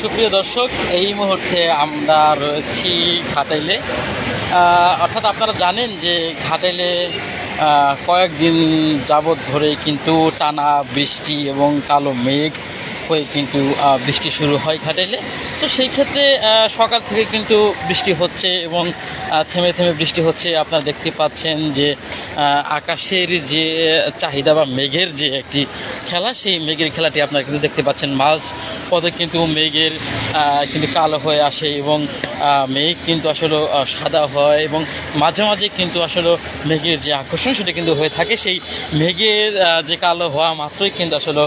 সুপ্রিয় দর্শক, এই মুহূর্তে আমরা রয়েছি ঘাটাইলে। অর্থাৎ আপনারা জানেন যে ঘাটাইলে কয়েকদিন যাবৎ ধরে কিন্তু টানা বৃষ্টি এবং কালো মেঘ হয়ে কিন্তু বৃষ্টি শুরু হয় ঘাটাইলে। তো সেই ক্ষেত্রে সকাল থেকে কিন্তু বৃষ্টি হচ্ছে এবং থেমে থেমে বৃষ্টি হচ্ছে। আপনারা দেখতে পাচ্ছেন যে আকাশের যে চাহিদা বা মেঘের যে একটি খেলা, সেই মেঘের খেলাটি আপনারা কিন্তু দেখতে পাচ্ছেন। মাঝ পথে কিন্তু মেঘের কিন্তু কালো হয়ে আসে এবং মেঘ কিন্তু আসলে সাদা হয় এবং মাঝে মাঝে কিন্তু আসলে মেঘের যে আকর্ষণ সেটা কিন্তু হয়ে থাকে। সেই মেঘের যে কালো হওয়া মাত্রই কিন্তু আসলে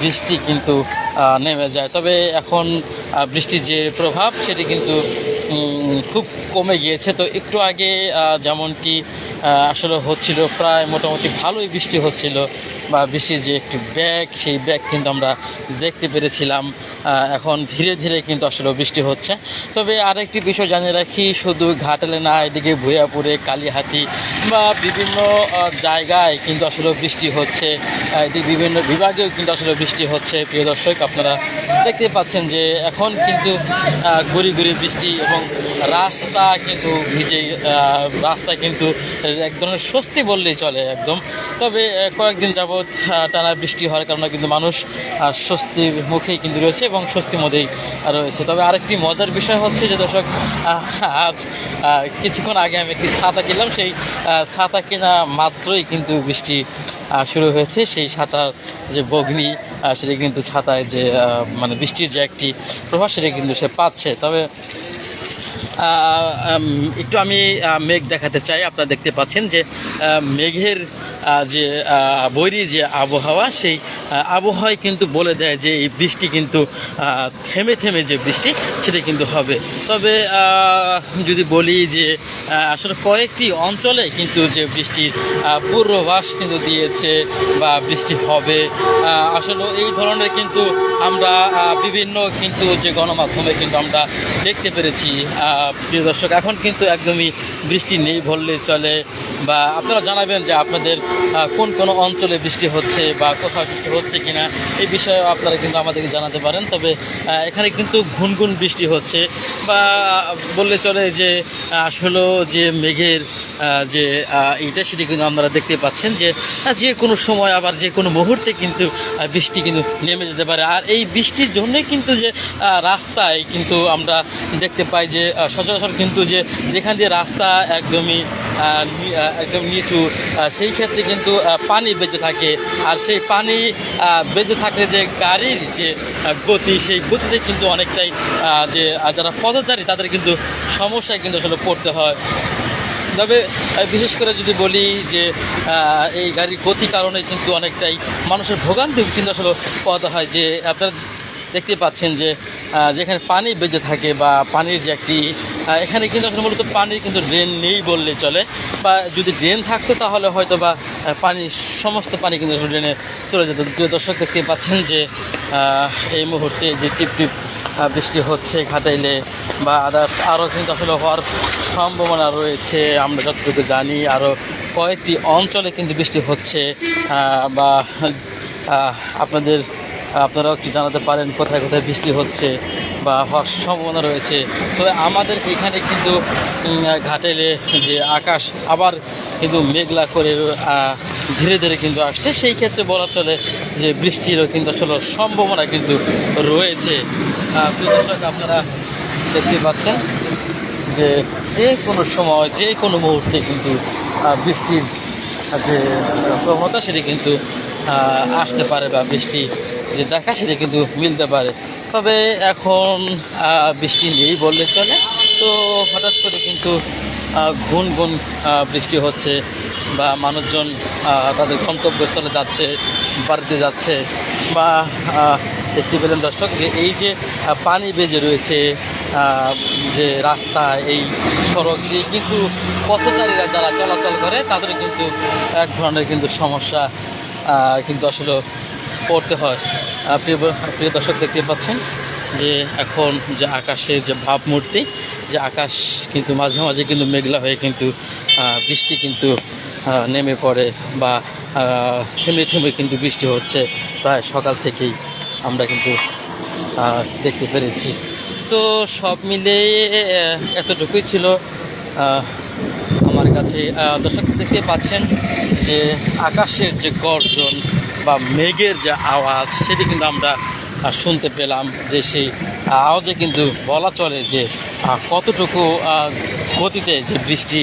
বৃষ্টি কিন্তু নেমে যায়। তবে এখন বৃষ্টির যে প্রভাব সেটি কিন্তু খুব কমে গিয়েছে। তো একটু আগে যেমনটি আসলে হচ্ছিল প্রায় মোটামুটি ভালোই বৃষ্টি হচ্ছিল, বা বৃষ্টির যে একটি ব্যাগ, সেই ব্যাগ কিন্তু আমরা দেখতে পেরেছিলাম। এখন ধীরে ধীরে কিন্তু আসলে বৃষ্টি হচ্ছে। তবে আরেকটি বিষয় জানিয়ে রাখি, শুধু ঘাটালে না, এদিকে ভুয়াপুরে, কালীহাতি বা বিভিন্ন জায়গায় কিন্তু আসলে বৃষ্টি হচ্ছে। এদিকে বিভিন্ন বিভাগেও কিন্তু আসলে বৃষ্টি হচ্ছে। প্রিয় দর্শক, আপনারা দেখতে পাচ্ছেন যে এখন কিন্তু গুড়ি গুড়ি বৃষ্টি এবং রাস্তা কিন্তু ভিজে রাস্তা কিন্তু এক ধরনের স্বস্তি বললেই চলে একদম। তবে কয়েকদিন যাবৎ টানা বৃষ্টি হওয়ার কারণে কিন্তু মানুষ স্বস্তির মুখেই কিন্তু রয়েছে এবং স্বস্তি মধ্যেই রয়েছে। তবে আরেকটি মজার বিষয় হচ্ছে যে দর্শক আজ কিছুক্ষণ আগে আমি একটি ছাতা কিনলাম। সেই ছাতা কেনা মাত্রই কিন্তু বৃষ্টি শুরু হয়েছে। সেই ছাতার যে বগ্নি সেটা কিন্তু ছাতায় যে মানে বৃষ্টির যে একটি প্রভাব, সেটা কিন্তু সে পাচ্ছে। তবে একটু আমি মেঘ দেখাতে চাই। আপনারা দেখতে পাচ্ছেন যে মেঘের যে বৈরী যে আবহাওয়া, সেই আবহাওয়ায় কিন্তু বলে দেয় যে এই বৃষ্টি কিন্তু থেমে থেমে যে বৃষ্টি, সেটা কিন্তু হবে। তবে যদি বলি যে আসলে কয়েকটি অঞ্চলে কিন্তু যে বৃষ্টির পূর্বাভাস কিন্তু দিয়েছে বা বৃষ্টি হবে আসলে এই ধরনের কিন্তু আমরা বিভিন্ন কিন্তু যে গণমাধ্যমে কিন্তু আমরা দেখতে পেরেছি প্রিয় দর্শক। এখন কিন্তু একদমই বৃষ্টি নেই বললে চলে, বা আপনারা জানাবেন যে আপনাদের কোন কোন অঞ্চলে বৃষ্টি হচ্ছে বা কোথাও বৃষ্টি হচ্ছে কিনা এই বিষয়ে আপনারা কিন্তু আমাদেরকে জানাতে পারেন। তবে এখানে কিন্তু ঘুনঘুন বৃষ্টি হচ্ছে বা বললে চলে যে আসলে যে মেঘের যে এটা সেটি কিন্তু আপনারা দেখতে পাচ্ছেন যে যে কোনো সময় আবার যে কোনো মুহূর্তে কিন্তু বৃষ্টি কিন্তু নেমে যেতে পারে। আর এই বৃষ্টির জন্যই কিন্তু যে রাস্তায় কিন্তু আমরা দেখতে পাই যে সচরাচর কিন্তু যে, যেখান দিয়ে রাস্তা একদমই একদম নিচু। সেই ক্ষেত্রে কিন্তু পানি বেঁচে থাকে। আর সেই পানি বেঁচে থাকলে যে গাড়ির যে গতি, সেই গতিতে কিন্তু অনেকটাই যে যারা পথচারী, তাদের কিন্তু সমস্যায় কিন্তু আসলে পড়তে হয়। তবে বিশেষ করে যদি বলি যে এই গাড়ির গতি কারণে কিন্তু অনেকটাই মানুষের ভোগান্তি কিন্তু আসলে পড়তে হয়। যে, আপনারা দেখতে পাচ্ছেন যে যেখানে পানি বেজে থাকে বা পানির যে একটি এখানে কিন্তু আসলে মূলত পানির কিন্তু ড্রেন নেই বললে চলে। বা যদি ড্রেন থাকতো তাহলে হয়তো বা পানি সমস্ত পানি কিন্তু ড্রেনে চলে যেত। প্রিয় দর্শক, দেখতে পাচ্ছেন যে এই মুহূর্তে যে টিপ টিপ বৃষ্টি হচ্ছে ঘাটাইলে বা আদার্স আরও কিন্তু আসলে হওয়ার সম্ভাবনা রয়েছে। আমরা যতটুকু জানি, আরও কয়েকটি অঞ্চলে কিন্তু বৃষ্টি হচ্ছে। বা আপনাদের, আপনারাও একটু জানাতে পারেন কোথায় কোথায় বৃষ্টি হচ্ছে। বা হওয়ার সম্ভাবনা রয়েছে। তবে আমাদের এখানে কিন্তু ঘাটেলে যে আকাশ আবার কিন্তু মেঘলা করে ধীরে ধীরে কিন্তু আসছে। সেই ক্ষেত্রে বলা চলে যে বৃষ্টিরও কিন্তু আসলে সম্ভাবনা কিন্তু রয়েছে। দর্শক, আপনারা দেখতে পাচ্ছেন যে যে কোনো সময়, যে কোনো মুহূর্তে কিন্তু বৃষ্টির যে প্রবণতা, সেটি কিন্তু আসতে পারে বা বৃষ্টি যে দেখা, সেটি কিন্তু মিলতে পারে। তবে এখন বৃষ্টি নেই বললে চলে। তো হঠাৎ করে কিন্তু গুন গুন বৃষ্টি হচ্ছে বা মানুষজন তাদের গন্তব্যস্থলে যাচ্ছে, বাড়িতে যাচ্ছে বা দেখতে পেলেন দর্শক যে এই যে পানি বেজে রয়েছে যে রাস্তা, এই সড়ক দিয়ে কিন্তু পথচারীরা যারা চলাচল করে তাদের কিন্তু এক ধরনের কিন্তু সমস্যা কিন্তু আসলে পড়তে হয়। প্রিয় প্রিয় দর্শক দেখতে পাচ্ছেন যে এখন যে আকাশের যে ভাবমূর্তি, যে আকাশ কিন্তু মাঝে মাঝে কিন্তু মেঘলা হয়ে কিন্তু বৃষ্টি কিন্তু নেমে পড়ে বা থেমে থেমে কিন্তু বৃষ্টি হচ্ছে। প্রায় সকাল থেকেই আমরা কিন্তু দেখতে পেরেছি। তো সব মিলে এতটুকুই ছিল আমার কাছে। দর্শক দেখতে পাচ্ছেন যে আকাশের যে গর্জন বা মেঘের যে আওয়াজ, সেটি কিন্তু আমরা শুনতে পেলাম যে সেই আওয়াজে কিন্তু বলা চলে যে কতটুকু গতিতে যে বৃষ্টি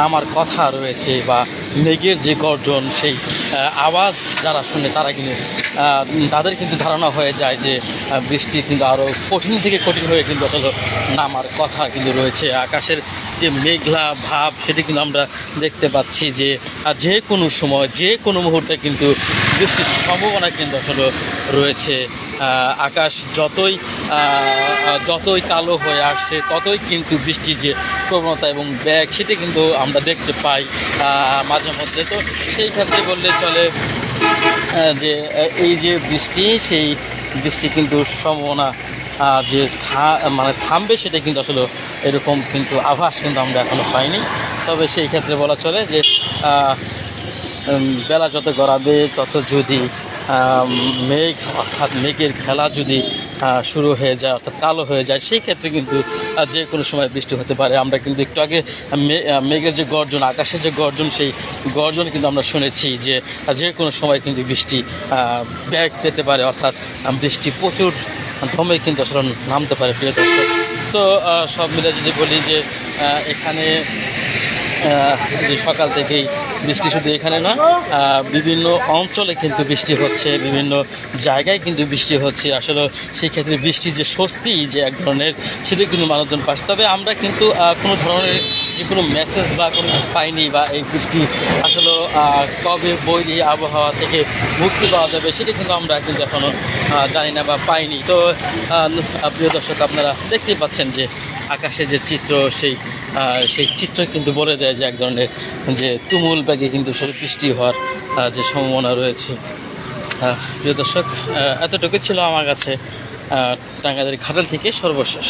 নামার কথা রয়েছে বা মেঘের যে গর্জন, সেই আওয়াজ যারা শুনে তারা কিন্তু তাদের কিন্তু ধারণা হয়ে যায় যে বৃষ্টি কিন্তু আরও কঠিন থেকে কঠিন হয়ে কিন্তু আসলে নামার কথা কিন্তু রয়েছে। আকাশের যে মেঘলা ভাব, সেটি কিন্তু আমরা দেখতে পাচ্ছি যে যে কোনো সময়, যে কোনো মুহূর্তে কিন্তু বৃষ্টির সম্ভাবনা কিন্তু আসলে রয়েছে। আকাশ যতই যতই কালো হয়ে আসছে, ততই কিন্তু বৃষ্টির যে প্রবণতা এবং ব্যাগ সেটি কিন্তু আমরা দেখতে পাই মাঝে মধ্যে। তো সেই ক্ষেত্রে বললে চলে যে এই যে বৃষ্টি, সেই বৃষ্টি কিন্তু সম্ভাবনা যে থা- মানে থামবে সেটা কিন্তু আসলে এরকম কিন্তু আভাস কিন্তু আমরা এখনও পাইনি। তবে সেই ক্ষেত্রে বলা চলে যে বেলা যত গড়াবে, তত যদি মেঘ, অর্থাৎ মেঘের খেলা যদি শুরু হয়ে যায়, অর্থাৎ কালো হয়ে যায়, সেই ক্ষেত্রে কিন্তু যে কোনো সময় বৃষ্টি হতে পারে। আমরা কিন্তু একটু আগে মেঘের যে গর্জন, আকাশের যে গর্জন, সেই গর্জন কিন্তু আমরা শুনেছি যে যে কোনো সময় কিন্তু বৃষ্টি ব্যাগ পেতে পারে, অর্থাৎ বৃষ্টি প্রচুর ধমে কিন্তু আসলে নামতে পারে, প্রিয় দর্শক। তো সব মিলে যদি বলি যে এখানে যে সকাল থেকেই বৃষ্টি শুধু এখানে না বিভিন্ন অঞ্চলে কিন্তু বৃষ্টি হচ্ছে, বিভিন্ন জায়গায় কিন্তু বৃষ্টি হচ্ছে। আসলে সেই ক্ষেত্রে বৃষ্টির যে স্বস্তি, যে এক ধরনের, সেটা কিন্তু মানুষজন পাচ্ছে। তবে আমরা কিন্তু কোনো ধরনের যে কোনো মেসেজ বা কোনো কিছু পাইনি বা এই বৃষ্টি আসলে কবে বৈরী আবহাওয়া থেকে মুক্তি পাওয়া যাবে, সেটা কিন্তু আমরা কিন্তু এখনও জানি না বা পাইনি। তো প্রিয় দর্শক, আপনারা দেখতেই পাচ্ছেন যে আকাশে যে চিত্র, সেই সেই চিত্র কিন্তু বলে দেয় যে এক ধরনের যে তুমুল ব্যাগে কিন্তু বৃষ্টি হওয়ার যে সম্ভাবনা রয়েছে। প্রিয় দর্শক এতটুকু ছিল আমার কাছে টাঙ্গাইলের ঘাটাল থেকে সর্বশেষ।